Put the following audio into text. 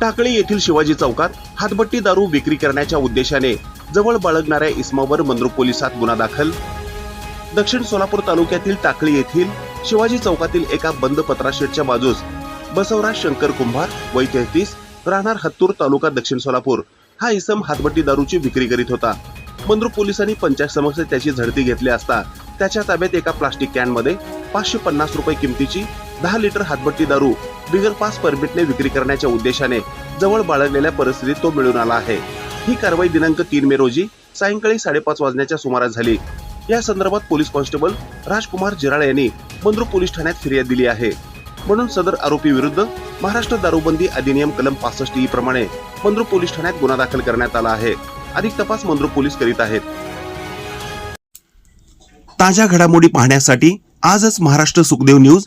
टाकळी येथील शिवाजी चौकात हातभट्टी दारू विक्री करण्याच्या उद्देशाने जवळ बाळगणाऱ्या इस्मावर मंद्रुप पोलिसात गुन्हा दाखल. दक्षिण सोलापूर तालुक्यातील टाकळी येथील शिवाजी चौकातील एका बंद पत्राशेटच्या बाजूस बसवराज शंकर कुंभार वय तेहतीस राहणार हत्तूर तालुका दक्षिण सोलापूर हा इसम हातभट्टी दारूची विक्री करीत होता. मंद्रुप पोलिसांनी पंचायत समक्ष त्याची झडती घेतली असता त्याच्या ताब्यात एका प्लास्टिक कॅनमध्ये पाचशे पन्नास रुपये किमतीची दहा लिटर हातभट्टी दारू बिगर पास परमिटने विक्री करण्याच्या उद्देशाने जवळ बाळगलेल्या परिस्थितीत तो मिळून आला आहे. ही कारवाई दिनांक तीन मे रोजी सायंकाळी साडेपाच वाजण्याच्या सुमारास झाली. या संदर्भात पोलीस कॉन्स्टेबल राजकुमार जिराळे यांनी मंद्रुप पोलीस ठाण्यात फिर्याद दिली आहे. म्हणून सदर आरोपी विरुद्ध महाराष्ट्र दारूबंदी अधिनियम कलम पासष्ट ई प्रमाणे मंद्रुप पोलीस ठाण्यात गुन्हा दाखल करण्यात आला आहे. अधिक तपास मंद्रू पोलीस करीत आहेत. ताज्या घडामोडी पाहण्यासाठी आजच महाराष्ट्र सुखदेव न्यूज